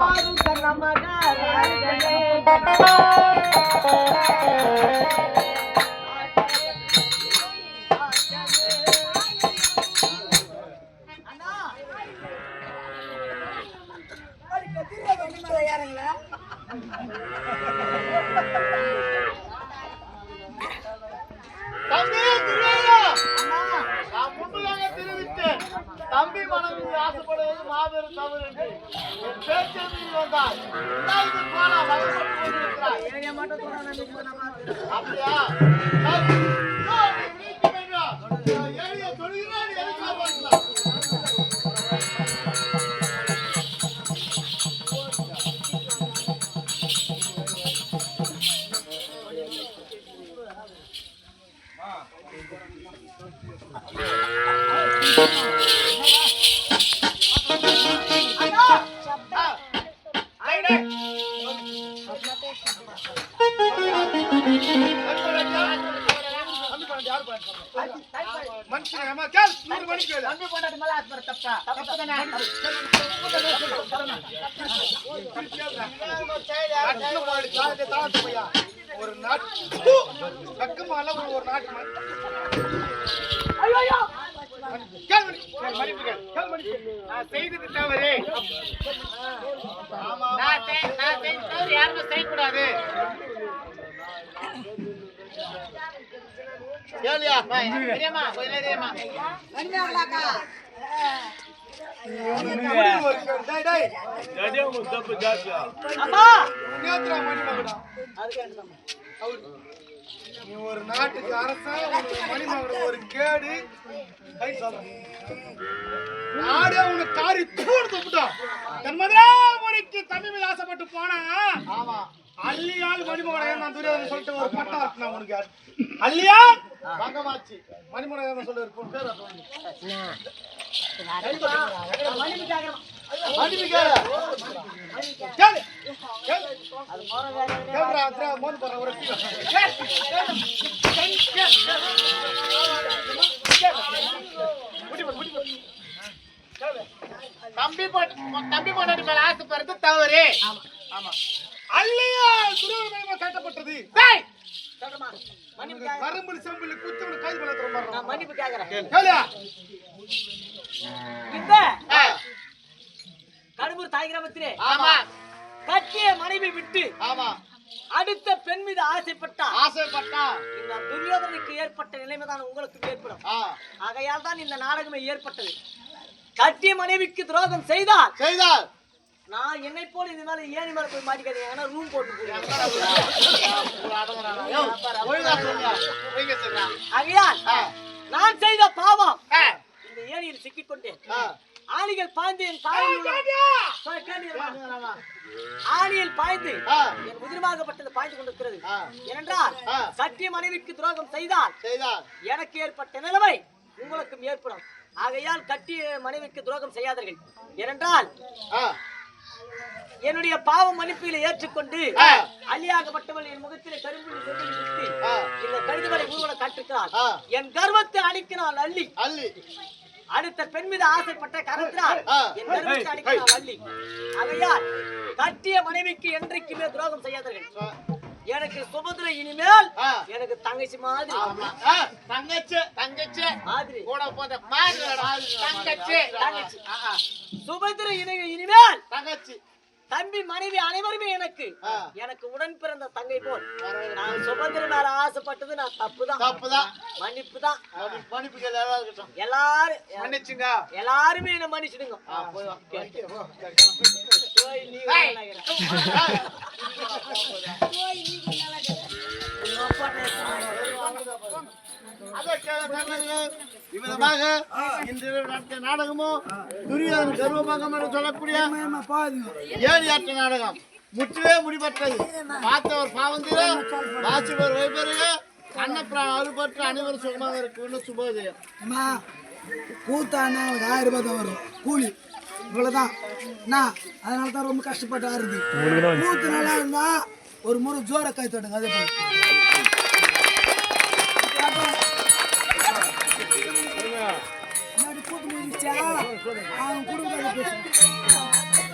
தம்பி தவறு என்று என் பேச்செழுதி வந்தால் அப்படியா? மனுஷன் கேள் நூறு மணிக்கு வேலை தம்பி மேல ஆசைப்படுற தப்பா? தப்பு தானே? ஒரு நாட்டு பக்கமால ஒரு ஒரு நாட்டு செய்தது தவறு. நான் செய்- நான் செய்த தவறு யாருமே செய்யக்கூடாது. கேளியா? தெரியுமா? கொஞ்ச நேரம் ஒரு. நீ ஒரு நாட்டுக்கு அரசன் மணிமகுடம் ஒரு கேடு கை சொல்றேன் நாடே உனக்கு காரி தூடு துப்பிட்டோம் தன்மதுரா முறைக்கு தம்பி மீது ஆசைப்பட்டு போனா ஆமா அள்ளியால் மணிமகுடம் நான் துரியோதனன் சொல்லிட்டு ஒரு பட்டம் இருக்கு நான் உனக்கு அள்ளியா? பங்கமாச்சி மணிமகுடம் சொல்லி ஒரு பேர். தம்பி தம்பி பொண்டாட்டி மேல ஆசைப்படுறது தவறு. ஆமா. அல்லையா துரியோதனமா கரும்புல செம்புல பண்ண நான் மன்னிப்பு. கேளு. இந்த தாய் கிராமத்திலே ஆமா. கட்டிய மனைவி விட்டு ஆமா. அடுத்த பெண் மீது ஆசைப்பட்டா ஆசைப்பட்டா? இந்த துரியோதனுக்கு ஏற்பட்ட நிலைமைதான் உங்களுக்கு ஏற்படும். ஆகையால் தான் இந்த நாடகமே ஏற்பட்டது. கட்டிய மனைவிக்கு துரோகம் செய்தால் செய்தால் நான் என்னை போல இது மேல ஏணி மேல போய் மாட்டிக்காதீங்க. ஏன்னா ரூம் போட்டு. ஆகையால் நான் செய்த பாவம் இந்த ஏணியில் சிக்கிக்கொண்டேன். ஆ. ஆணிகள் பாய்ந்து என்? ஆணியில் பாய்ந்து என் உதிரமாகப்பட்டது பாய்ந்து கொண்டிருக்கிறது. ஏனென்றால். சத்திய மனைவிக்கு துரோகம் செய்தால் செய்தால். எனக்கு ஏற்பட்ட நிலைமை உங்களுக்கும் ஏற்படும். ஆகையால் கட்டிய மனைவிக்கு துரோகம் செய்யாதீர்கள். ஏனென்றால் என்னுடைய பாவ மன்னிப்புகளை ஏற்றுக்கொண்டு ஆ. அலியாகப்பட்டவள் என் முகத்திலே. இந்த ஊர்வல காட்டுகிறாள் ஆ. என் கர்வத்தை அழிக்கிறாள் அள்ளி. அள்ளி. அடுத்த பெண் மீது ஆசைப்பட்ட கரத்தினால். என் கர்வத்தை அழிக்கிறாள் அள்ளி. ஆகையால் கட்டிய மனைவிக்கு என்றைக்குமே துரோகம் செய்யாதீர்கள். எனக்கு சுபதிரை இனிமேல். எனக்கு தங்கச்சி மாதிரி தங்கச்சி தங்கச்சி. மாதிரி. கூட போத மாதிரி தங்கச்சி தங்கச்சி. சுபதிரை இனி இனிமேல் தங்கச்சி. தம்பி மனைவி அனைவருமே எனக்கு. எனக்கு உடன் பிறந்த தங்கை போல். நான் சுபந்திர மேல ஆசைப்பட்டது நான் தப்புதான். தப்புதான். மன்னிப்பு தான் மன்னிப்பு- எல்லாரும் மன்னிச்சுங்க. எல்லாருமே என்ன மன்னிச்சிடுங்க. போய் வா. போய் நீ இவ்விதமாக இன்று நடத்திய நாடகமும் துரியோதன கர்வபங்கம் என்று சொல்லக்கூடிய நாடகம். முற்றிலே முடிபட்டது. பார்த்தவர் பாவந்திர வாசிபர் வைபெருக அன்னப்பிரான் அறுபற்று அனைவரும் சுகமாக இருக்குன்னு சுபோதயம். அம்மா கூத்தானா அவனுக்கு ஆயிரம் ரூபாய் தான் வரும். கூலி இவ்வளவுதான். என்ன அதனால தான் ரொம்ப கஷ்டப்பட்டு ஆறுது கூத்து நல்லா இருந்தா ஒரு முறை ஜோர கை தட்டுங்க அதே போல அவன் குடும்பத்தை பேசுறேன்